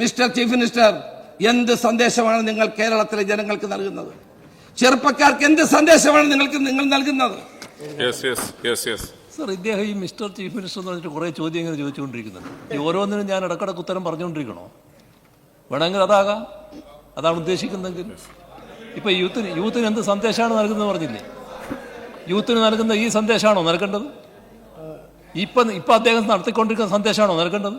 Mister chief minister എന്ത് സന്ദേശമാണ് നിങ്ങൾ കേരളത്തിലെ ജനങ്ങൾക്ക് നൽകുന്നത്? ചെറുപ്പക്കാർക്ക് എന്ത് സന്ദേശമാണ് നിങ്ങൾക്ക് നിങ്ങൾ നൽകുന്നത്? സാർ ഇദ്ദേഹം ഈ മിസ്റ്റർ ചീഫ് മിനിസ്റ്റർ എന്ന് പറഞ്ഞിട്ട് കുറേ ഇങ്ങനെ ചോദിച്ചുകൊണ്ടിരിക്കുന്നുണ്ട്. ഈ ഓരോന്നിനും ഞാൻ ഇടക്കിടക്ക് ഉത്തരം പറഞ്ഞുകൊണ്ടിരിക്കണോ? വേണമെങ്കിൽ അതാകാം. അതാണ് ഉദ്ദേശിക്കുന്നതെങ്കിൽ. ഇപ്പൊ യൂത്തിന് യൂത്തിന് എന്ത് സന്ദേശമാണ് നൽകുന്നത് പറഞ്ഞില്ലേ? യൂത്തിന് നൽകുന്ന ഈ സന്ദേശമാണോ നൽകേണ്ടത്? ഇപ്പം ഇപ്പം അദ്ദേഹം നടത്തിക്കൊണ്ടിരിക്കുന്ന സന്ദേശമാണോ നൽകേണ്ടത്?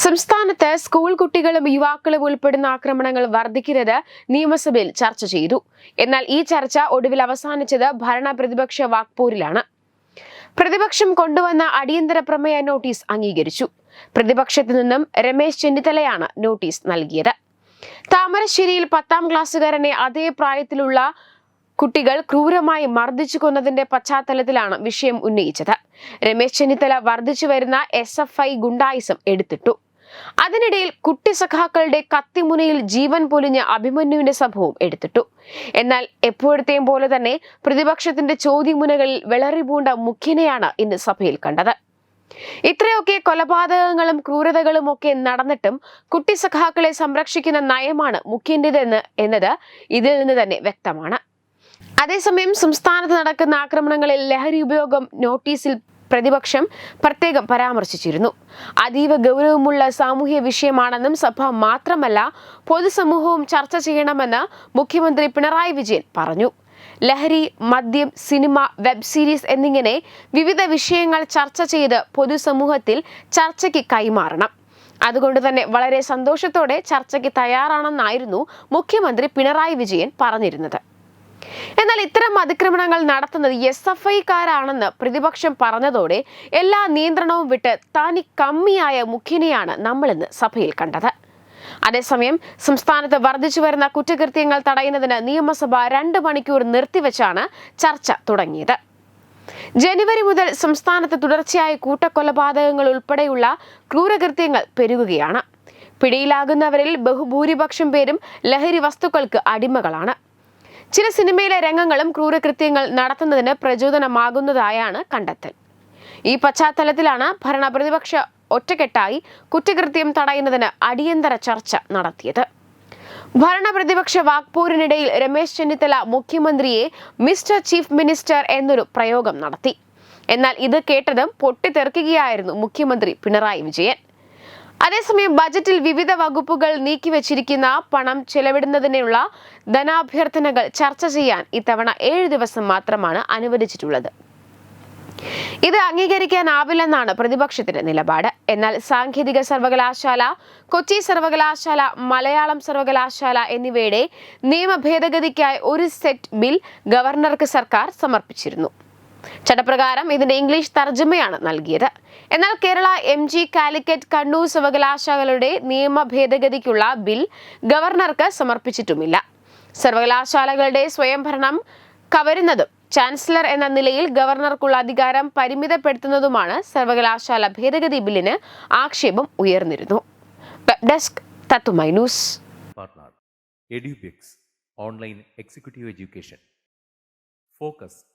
സംസ്ഥാനത്ത് സ്കൂൾ കുട്ടികളും യുവാക്കളും ഉൾപ്പെടുന്ന ആക്രമണങ്ങൾ വർദ്ധിക്കരുത് നിയമസഭയിൽ ചർച്ച ചെയ്തു. എന്നാൽ ഈ ചർച്ച ഒടുവിൽ അവസാനിച്ചത് ഭരണ പ്രതിപക്ഷ വാക്പോരിലാണ്. പ്രതിപക്ഷം കൊണ്ടുവന്ന അടിയന്തര പ്രമേയ നോട്ടീസ് അംഗീകരിച്ചു. പ്രതിപക്ഷത്തു നിന്നും രമേശ് ചെന്നിത്തലയാണ് നോട്ടീസ് നൽകിയത്. താമരശ്ശേരിയിൽ പത്താം ക്ലാസ്സുകാരനെ അതേ പ്രായത്തിലുള്ള കുട്ടികൾ ക്രൂരമായി മർദ്ദിച്ചു കൊന്നതിന്റെ പശ്ചാത്തലത്തിലാണ് വിഷയം ഉന്നയിച്ചത്. രമേശ് ചെന്നിത്തല വർദ്ധിച്ചു വരുന്ന എസ് എഫ് ഐ ഗുണ്ടായിസം എടുത്തിട്ടു. അതിനിടയിൽ കുട്ടി സഖാക്കളുടെ കത്തിമുനയിൽ ജീവൻ പൊലിഞ്ഞ അഭിമന്യുവിന്റെ സംഭവം എടുത്തിട്ടു. എന്നാൽ എപ്പോഴത്തെയും പോലെ തന്നെ പ്രതിപക്ഷത്തിന്റെ ചോദ്യമുനകളിൽ വിളറിപൂണ്ട മുഖ്യനെയാണ് ഇന്ന് സഭയിൽ കണ്ടത്. ഇത്രയൊക്കെ കൊലപാതകങ്ങളും ക്രൂരതകളും ഒക്കെ നടന്നിട്ടും കുട്ടി സഖാക്കളെ സംരക്ഷിക്കുന്ന നയമാണ് മുഖ്യന്റേതെന്ന് എന്നത് ഇതിൽ നിന്ന് തന്നെ വ്യക്തമാണ്. അതേസമയം സംസ്ഥാനത്ത് നടക്കുന്ന ആക്രമണങ്ങളിൽ ലഹരി ഉപയോഗം നോട്ടീസിൽ പ്രതിപക്ഷം പ്രത്യേകം പരാമർശിച്ചിരുന്നു. അതീവ ഗൗരവമുള്ള സാമൂഹ്യ വിഷയമാണെന്നും സഭ മാത്രമല്ല പൊതുസമൂഹവും ചർച്ച ചെയ്യണമെന്ന് മുഖ്യമന്ത്രി പിണറായി വിജയൻ പറഞ്ഞു. ലഹരി മദ്യം സിനിമ വെബ് സീരീസ് എന്നിങ്ങനെ വിവിധ വിഷയങ്ങൾ ചർച്ച ചെയ്ത് പൊതുസമൂഹത്തിൽ ചർച്ചയ്ക്ക് കൈമാറണം. അതുകൊണ്ട് തന്നെ വളരെ സന്തോഷത്തോടെ ചർച്ചയ്ക്ക് തയ്യാറാണെന്നായിരുന്നു മുഖ്യമന്ത്രി പിണറായി വിജയൻ പറഞ്ഞിരുന്നത്. എന്നാൽ ഇത്തരം അതിക്രമണങ്ങൾ നടത്തുന്നത് എസ് എഫ് ഐക്കാരാണെന്ന് പ്രതിപക്ഷം പറഞ്ഞതോടെ എല്ലാ നിയന്ത്രണവും വിട്ട് താനി കമ്മിയായ മുഖ്യനെയാണ് നമ്മളിന്ന് സഭയിൽ കണ്ടത്. അതേസമയം സംസ്ഥാനത്ത് വർദ്ധിച്ചു വരുന്ന കുറ്റകൃത്യങ്ങൾ തടയുന്നതിന് നിയമസഭ രണ്ട് മണിക്കൂർ നിർത്തിവെച്ചാണ് ചർച്ച തുടങ്ങിയത്. ജനുവരി മുതൽ സംസ്ഥാനത്ത് തുടർച്ചയായ കൂട്ടക്കൊലപാതകങ്ങൾ ഉൾപ്പെടെയുള്ള ക്രൂരകൃത്യങ്ങൾ പെരുകുകയാണ്. പിടിയിലാകുന്നവരിൽ ബഹുഭൂരിപക്ഷം പേരും ലഹരി വസ്തുക്കൾക്ക് അടിമകളാണ്. ചില സിനിമയിലെ രംഗങ്ങളും ക്രൂരകൃത്യങ്ങൾ നടത്തുന്നതിന് പ്രചോദനമാകുന്നതായാണ് കണ്ടെത്തൽ. ഈ പശ്ചാത്തലത്തിലാണ് ഭരണപ്രതിപക്ഷ ഒറ്റക്കെട്ടായി കുറ്റകൃത്യം തടയുന്നതിന് അടിയന്തര ചർച്ച നടത്തിയത്. ഭരണപ്രതിപക്ഷ വാക്പോരിനിടയിൽ രമേശ് ചെന്നിത്തല മുഖ്യമന്ത്രിയെ മിസ്റ്റർ ചീഫ് മിനിസ്റ്റർ എന്നൊരു പ്രയോഗം നടത്തി. എന്നാൽ ഇത് കേട്ടതും പൊട്ടിത്തെറിക്കുകയായിരുന്നു മുഖ്യമന്ത്രി പിണറായി വിജയൻ. അതേസമയം ബജറ്റിൽ വിവിധ വകുപ്പുകൾ നീക്കിവച്ചിരിക്കുന്ന പണം ചെലവിടുന്നതിനുള്ള ധനാഭ്യർത്ഥനകൾ ചർച്ച ചെയ്യാൻ ഇത്തവണ ഏഴ് ദിവസം മാത്രമാണ് അനുവദിച്ചിട്ടുള്ളത്. ഇത് അംഗീകരിക്കാനാവില്ലെന്നാണ് പ്രതിപക്ഷത്തിന്റെ നിലപാട്. എന്നാൽ സാങ്കേതിക സർവകലാശാല കൊച്ചി സർവകലാശാല മലയാളം സർവകലാശാല എന്നിവയുടെ നിയമ ഭേദഗതിക്കായി ഒരു സെറ്റ് ബിൽ ഗവർണർക്ക് സർക്കാർ സമർപ്പിച്ചിരുന്നു. ചട്ടപ്രകാരം ഇതിന്റെ ഇംഗ്ലീഷ് തർജമയാണ് നൽകിയത്. എന്നാൽ കേരള എം ജി കാലിക്കറ്റ് കണ്ണൂർ സർവകലാശാലകളുടെ നിയമ ഭേദഗതിക്കുള്ള ബിൽ ഗവർണർക്ക് സമർപ്പിച്ചിട്ടുമില്ല. സർവകലാശാലകളുടെ സ്വയംഭരണം കവരുന്നതും ചാൻസലർ എന്ന നിലയിൽ ഗവർണർക്കുള്ള അധികാരം പരിമിതപ്പെടുത്തുന്നതുമാണ് സർവകലാശാല ഭേദഗതി ബില്ലിന് ആക്ഷേപം ഉയർന്നിരുന്നു. Desk online executive education. executive